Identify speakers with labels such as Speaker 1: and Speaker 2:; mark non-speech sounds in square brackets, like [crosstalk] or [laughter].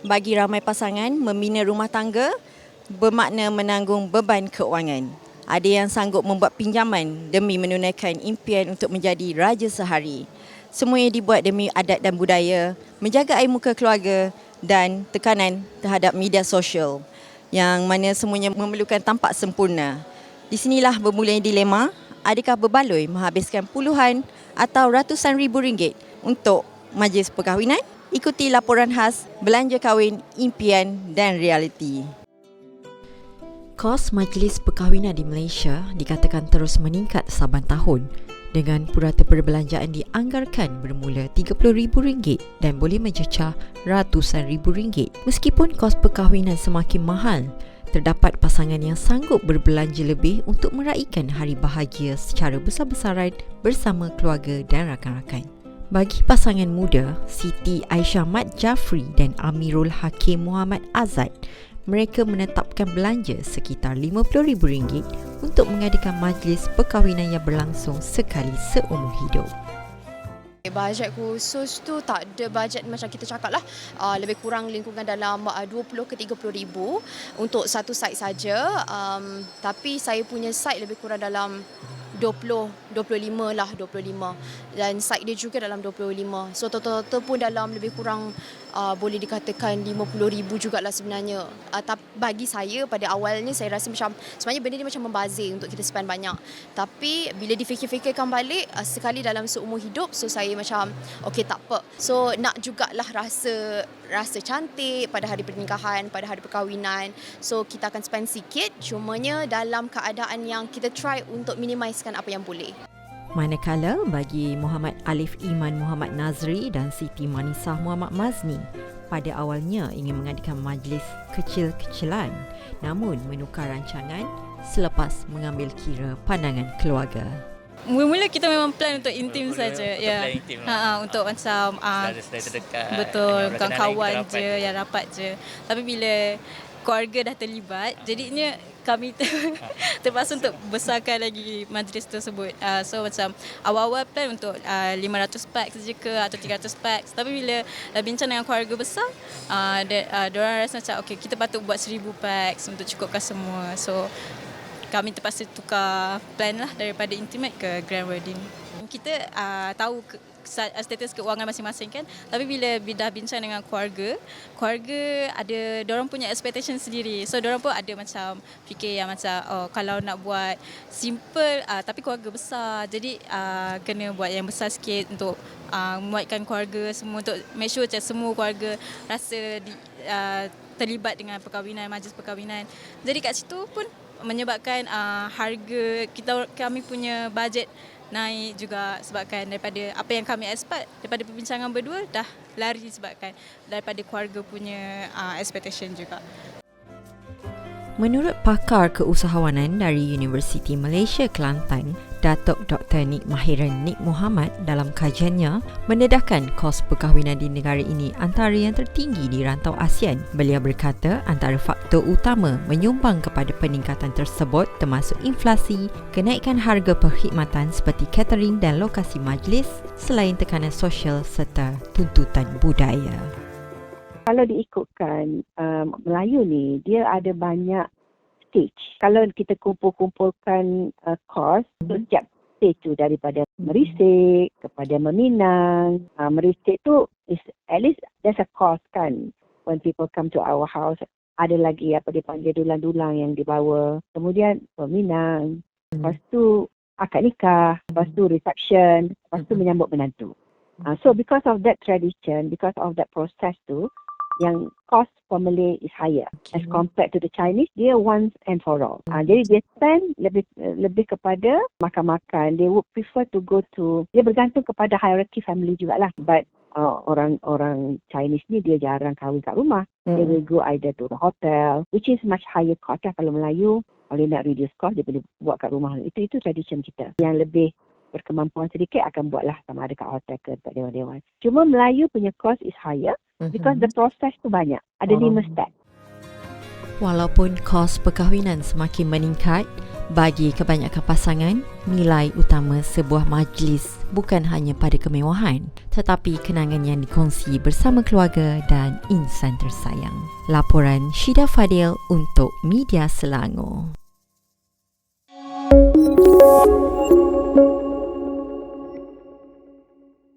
Speaker 1: Bagi ramai pasangan, membina rumah tangga bermakna menanggung beban keuangan. Ada yang sanggup membuat pinjaman demi menunaikan impian untuk menjadi raja sehari. Semuanya dibuat demi adat dan budaya, menjaga air muka keluarga dan tekanan terhadap media sosial yang mana semuanya memerlukan tampak sempurna. Di sinilah bermulanya dilema, adakah berbaloi menghabiskan puluhan atau ratusan ribu ringgit untuk majlis perkahwinan? Ikuti laporan khas Belanja Kahwin Impian dan Realiti.
Speaker 2: Kos majlis perkahwinan di Malaysia dikatakan terus meningkat saban tahun dengan purata perbelanjaan dianggarkan bermula RM30,000 dan boleh mencecah ratusan ribu ringgit. Meskipun kos perkahwinan semakin mahal, terdapat pasangan yang sanggup berbelanja lebih untuk meraihkan hari bahagia secara besar-besaran bersama keluarga dan rakan-rakan. Bagi pasangan muda, Siti Aisyah Mat Jafri dan Amirul Hakim Muhammad Azad, mereka menetapkan belanja sekitar RM50,000 untuk mengadakan majlis perkahwinan yang berlangsung sekali seumur hidup.
Speaker 3: Bajet khusus tu tak ada bajet macam kita cakap lah uh, lebih kurang lingkungan dalam uh, 20 ke 30 ribu untuk satu site saja um, tapi saya punya site lebih kurang dalam 20 25 lah 25 dan site dia juga dalam 25 so total-total pun dalam lebih kurang uh, boleh dikatakan 50 ribu jugalah sebenarnya. Uh, tapi bagi saya pada awalnya saya rasa macam sebenarnya benda ni macam membazir untuk kita spend banyak. Tapi bila difikir-fikirkan balik uh, sekali dalam seumur hidup so saya macam okay tak apa. So nak jugalah rasa rasa cantik pada hari pernikahan pada hari perkahwinan. So kita akan spend sikit. Cumanya dalam keadaan yang kita try untuk minimizekan apa yang boleh
Speaker 2: Manakala bagi Muhammad Alif Iman Muhammad Nazri dan Siti Manisah Muhammad Mazni pada awalnya ingin mengadakan majlis kecil-kecilan namun menukar rancangan selepas mengambil kira pandangan keluarga.
Speaker 4: Mula-mula kita memang plan untuk intim
Speaker 5: Mula-mula
Speaker 4: saja.
Speaker 5: untuk
Speaker 4: Ya.
Speaker 5: plan intim lah.
Speaker 4: Ha, ha, untuk macam ah,
Speaker 5: Saudara-saudara terdekat
Speaker 4: betul kawan-kawan je
Speaker 5: yang
Speaker 4: yang rapat je. Tapi bila keluarga dah terlibat, jadinya kami ter- [laughs] terpaksa untuk besarkan lagi majlis tersebut. Uh, so macam awal-awal plan untuk uh, 500 packs saja ke atau 300 packs. Tapi bila dah bincang dengan keluarga besar, uh, dia, uh, diorang rasa macam okay kita patut buat 1000 packs untuk cukupkan semua. So kami terpaksa tukar plan lah daripada intimate ke grand wedding. Kita uh, tahu ke, sa- status keuangan masing-masing kan? Tapi bila dah bincang dengan keluarga keluarga ada orang punya expectation sendiri. So orang pun ada macam fikir yang macam oh kalau nak buat simple uh, tapi keluarga besar. Jadi uh, kena buat yang besar sikit untuk uh, memuatkan keluarga semua untuk make sure macam semua keluarga rasa di, uh, terlibat dengan perkahwinan majlis perkahwinan. Jadi kat situ pun menyebabkan uh, harga kita kami punya bajet naik juga sebabkan daripada apa yang kami expect daripada perbincangan berdua dah lari sebabkan daripada keluarga punya uh, expectation juga.
Speaker 2: Menurut pakar keusahawanan dari Universiti Malaysia Kelantan, Datuk Dr. Nik Mahiran Nik Muhammad dalam kajiannya mendedahkan kos perkahwinan di negara ini antara yang tertinggi di rantau ASEAN. Beliau berkata antara faktor utama menyumbang kepada peningkatan tersebut termasuk inflasi, kenaikan harga perkhidmatan seperti catering dan lokasi majlis selain tekanan sosial serta tuntutan budaya.
Speaker 6: kalau diikutkan um, Melayu ni dia ada banyak stage. Kalau kita kumpul-kumpulkan uh, kos mm-hmm. setiap stage tu daripada merisik kepada meminang. Uh, merisik tu is at least there's a cost kan when people come to our house. Ada lagi apa dipanggil dulang-dulang yang dibawa. Kemudian peminang. Lepas tu akad nikah. Lepas tu reception. Lepas tu menyambut menantu. Uh, so because of that tradition, because of that process tu, yang cost for Malay is higher okay. as compared to the Chinese dia once and for all. Uh, jadi dia spend lebih lebih kepada makan-makan. They would prefer to go to dia bergantung kepada hierarchy family jugalah. But uh, orang orang Chinese ni dia jarang kahwin kat rumah. Hmm. They will go either to the hotel which is much higher cost lah kalau Melayu. Kalau nak reduce cost dia boleh buat kat rumah. Itu itu tradition kita. Yang lebih berkemampuan sedikit akan buatlah sama ada kat hotel ke kat dewan-dewan. Cuma Melayu punya cost is higher -hmm. Because mhm. the process tu banyak. Ada lima step.
Speaker 2: Walaupun kos perkahwinan semakin meningkat, bagi kebanyakan pasangan, nilai utama sebuah majlis bukan hanya pada kemewahan tetapi kenangan yang dikongsi bersama keluarga dan insan tersayang. Laporan Syida Fadil untuk Media Selangor.